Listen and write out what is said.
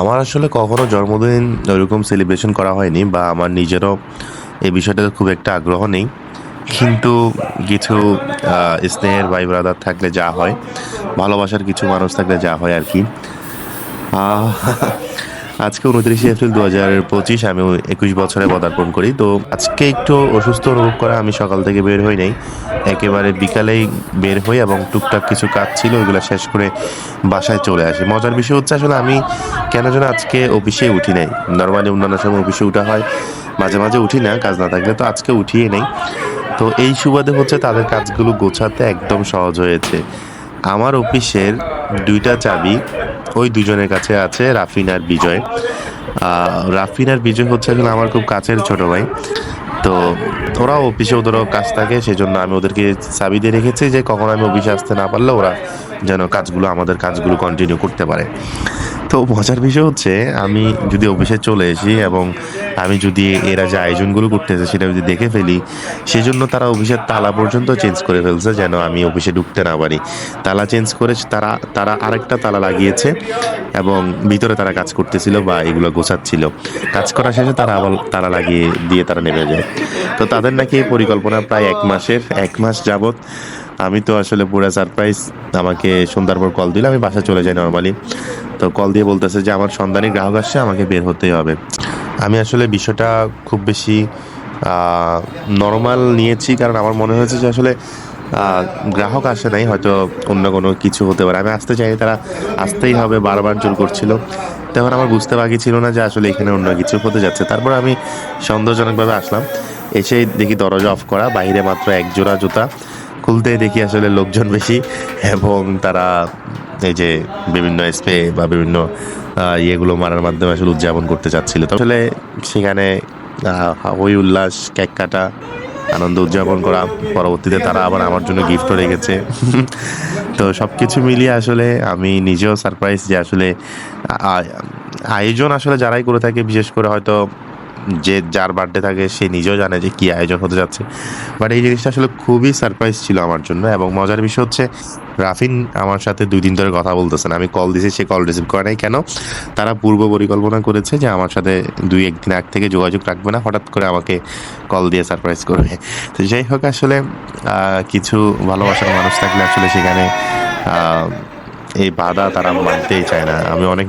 আমার আসলে কখনো জন্মদিন ওইরকম সেলিব্রেশন করা হয়নি বা আমার নিজেরও এই বিষয়টাতে খুব একটা আগ্রহ নেই। কিন্তু কিছু স্নেহের ভাই ব্রাদার থাকলে যা হয়, ভালোবাসার কিছু মানুষ থাকলে যা হয় আর কি। আজকে উনত্রিশে এপ্রিল দু হাজার পঁচিশ, আমি একুশ বছরে পদার্পণ করি। তো আজকে একটু অসুস্থ অনুভব করা, আমি সকাল থেকে বের হই নাই। একেবারে বিকালেই বের হই এবং টুকটাক কিছু কাজ ছিল, ওইগুলো শেষ করে বাসায় চলে আসি। মজার বিষয় হচ্ছে আসলে আমি কেন যেন আজকে অফিসে উঠি নাই। নর্মালি অন্যান্য সময় অফিসে উঠা হয়, মাঝে মাঝে উঠি না, কাজ না থাকলে তো আজকে উঠিয়ে নেই। তো এই সুবাদে হচ্ছে তাদের কাজগুলো গোছাতে একদম সহজ হয়েছে। আমার অফিসের দুইটা চাবি, ওই দুজনের কাছে আছে রাফিন আর বিজয়। রাফিন আর বিজয় হচ্ছে এখন আমার খুব কাছের ছোট ভাই। তো ওরা অফিসে ওদেরও কাজ থাকে সেই জন্য আমি ওদেরকে চাবি দিয়ে রেখেছি যে কখনো আমি অফিসে আসতে না পারলে ওরা যেন কাজগুলো, আমাদের কাজগুলো কন্টিনিউ করতে পারে। তো মজার বিষয় হচ্ছে, আমি যদি অফিসে চলে আসি এবং আমি যদি এরা যে আয়োজনগুলো করতেছে সেটা যদি দেখে ফেলি, সেজন্য তারা অফিসের তালা পর্যন্ত চেঞ্জ করে ফেলছে যেন আমি অফিসে ঢুকতে না পারি। তালা চেঞ্জ করে তারা তারা আরেকটা তালা লাগিয়েছে এবং ভিতরে তারা কাজ করতেছিল বা এগুলো গোছাচ্ছিল। কাজ করা শেষে তারা আবার তালা লাগিয়ে দিয়ে তারা নেমে যায়। তো তাদের নাকি এই পরিকল্পনা প্রায় এক মাসের, এক মাস যাবত আমি তো আসলে পুরো সারপ্রাইজ আমাকে সন্ধ্যার পর কল দিলে। আমি বাসায় চলে যাই নর্মালি তো কল দিয়ে বলতেছে যে, আমার সন্ধানী গ্রাহক আসছে, আমাকে বের হতেই হবে। আমি আসলে বিষয়টা খুব বেশি নর্মাল নিয়েছি, কারণ আমার মনে হয়েছে যে আসলে গ্রাহক আসে নাই, হয়তো অন্য কোনো কিছু হতে পারে। আমি আসতে চাই তারা আসতেই হবে, বারবার জোর করছিল। তখন আমার বুঝতে বাকি ছিল না যে আসলে এখানে অন্য কিছু হতে যাচ্ছে। তারপর আমি সন্দেহজনকভাবে আসলাম। এসে দেখি দরজা অফ করা, বাইরে মাত্র এক জোড়া জুতা। খুলতে দেখি আসলে লোকজন বেশি এবং তারা এই যে বিভিন্ন স্প্রে বা বিভিন্ন ইয়েগুলো মারার মাধ্যমে আসলে উদযাপন করতে চাচ্ছিল। তো আসলে সেখানে হই উল্লাস, কেক কাটা, আনন্দ উদযাপন করা, পরবর্তীতে তারা আবার আমার জন্য গিফটও রেখেছে। তো সব কিছু মিলিয়ে আসলে আমি নিজেও সারপ্রাইজ যে আসলে আয়োজন আসলে যারাই করে থাকে, বিশেষ করে হয়তো যে যার বার্থডে থাকে সে নিজেও জানে যে কি আয়োজন হতে যাচ্ছে। বাট এই জিনিসটা আসলে খুবই সারপ্রাইজ ছিল আমার জন্য এবং মজার বিষয় হচ্ছে, রাফিন আমার সাথে দুই দিন ধরে কথা বলতেছেন আমি কল দিয়েছি সে কল রিসিভ করে নাই। কেন? তারা পূর্ব পরিকল্পনা করেছে যে আমার সাথে দুই একদিন আগ থেকে যোগাযোগ রাখবে না। হঠাৎ করে আমাকে কল দিয়ে সারপ্রাইজ করবে। তো যাই হোক আসলে কিছু ভালোবাসার মানুষ থাকলে আসলে সেখানে এই বাধা তারা মানতেই চায় না। আমি অনেক